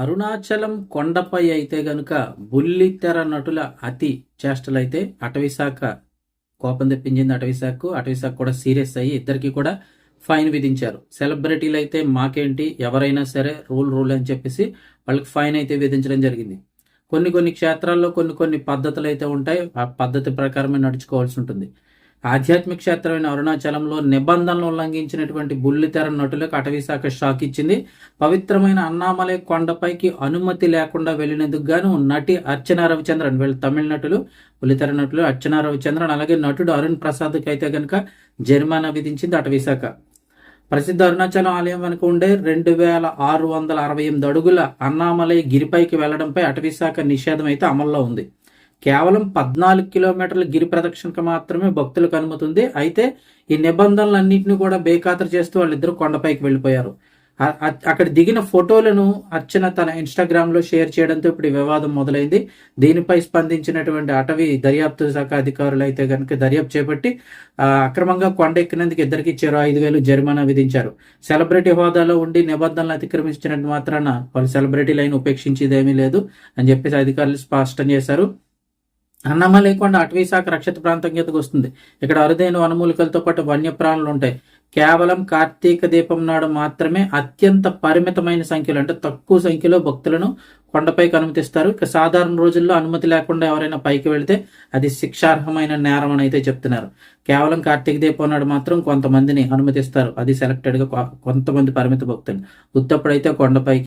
అరుణాచలం కొండపై అయితే గనుక బుల్లితెర నటుల అతి చేష్టలైతే అటవీశాఖ కోపం తెప్పించింది అటవీశాఖకు. అటవీశాఖ కూడా సీరియస్ అయ్యి ఇద్దరికి కూడా ఫైన్ విధించారు. సెలబ్రిటీలు అయితే మాకేంటి ఎవరైనా సరే రూల్ రూల్ అని చెప్పేసి వాళ్ళకి ఫైన్ అయితే విధించడం జరిగింది. కొన్ని కొన్ని క్షేత్రాల్లో కొన్ని కొన్ని పద్ధతులు అయితే ఉంటాయి. ఆ పద్ధతి ప్రకారమే నడుచుకోవాల్సి ఉంటుంది. ఆధ్యాత్మిక క్షేత్రమైన అరుణాచలంలో నిబంధనలు ఉల్లంఘించినటువంటి బుల్లితెర నటులకు అటవీశాఖ షాక్ ఇచ్చింది. పవిత్రమైన అన్నామలై కొండపైకి అనుమతి లేకుండా వెళ్ళినందుకు గాను నటి అర్చన రవిచంద్రన్ వీళ్ళు తమిళ నటులు బుల్లితెర నటులు అర్చన రవిచంద్రన్ అలాగే నటుడు అరుణ్ ప్రసాద్కి అయితే కనుక జరిమానా విధించింది అటవీశాఖ. ప్రసిద్ధ అరుణాచలం ఆలయం వెనుక ఉండే రెండు వేల ఆరు వందల అరవై ఎనిమిది అడుగుల అన్నామలై గిరిపైకి వెళ్ళడంపై అటవీశాఖ నిషేధం అయితే అమల్లో ఉంది. కేవలం పద్నాలుగు కిలోమీటర్ల గిరి ప్రదక్షిణకు మాత్రమే భక్తులకు అనుమతి ఉంది అయితే ఈ నిబంధనలన్నింటినీ కూడా బేఖాతరు చేస్తూ వాళ్ళిద్దరు కొండపైకి వెళ్ళిపోయారు. అక్కడ దిగిన ఫోటోలను అర్చన తన ఇన్స్టాగ్రామ్లో షేర్ చేయడంతో ఇప్పుడు ఈ వివాదం మొదలైంది. దీనిపై స్పందించినటువంటి అటవీ దర్యాప్తు శాఖ అధికారులు అయితే కనుక దర్యాప్తు చేపట్టి అక్రమంగా కొండ ఎక్కినందుకు ఇద్దరికి ఇచ్చారు ఐదు వేలు జరిమానా విధించారు. సెలబ్రిటీ హోదాలో ఉండి నిబంధనలు అతిక్రమించినట్టు మాత్రాన వాళ్ళు సెలబ్రిటీ లైన్ ఉపేక్షించేదేమీ లేదు అని చెప్పేసి అధికారులు స్పష్టం చేశారు. అన్నమ లేకుండా అటవీ శాఖ రక్షిత ప్రాంతం కిందకు వస్తుంది. ఇక్కడ అరుదైన వనమూలికలతో పాటు వన్యప్రాణులు ఉంటాయి. కేవలం కార్తీక దీపం నాడు మాత్రమే అత్యంత పరిమితమైన సంఖ్యలో అంటే తక్కువ సంఖ్యలో భక్తులను కొండపైకి అనుమతిస్తారు. ఇక సాధారణ రోజుల్లో అనుమతి లేకుండా ఎవరైనా పైకి వెళితే అది శిక్షార్హమైన నేరం అని అయితే చెప్తున్నారు. కేవలం కార్తీక దీపం నాడు మాత్రం కొంతమందిని అనుమతిస్తారు. అది సెలెక్టెడ్గా కొంతమంది పరిమిత భక్తులు. ఉత్తప్పుడైతే కొండపైకి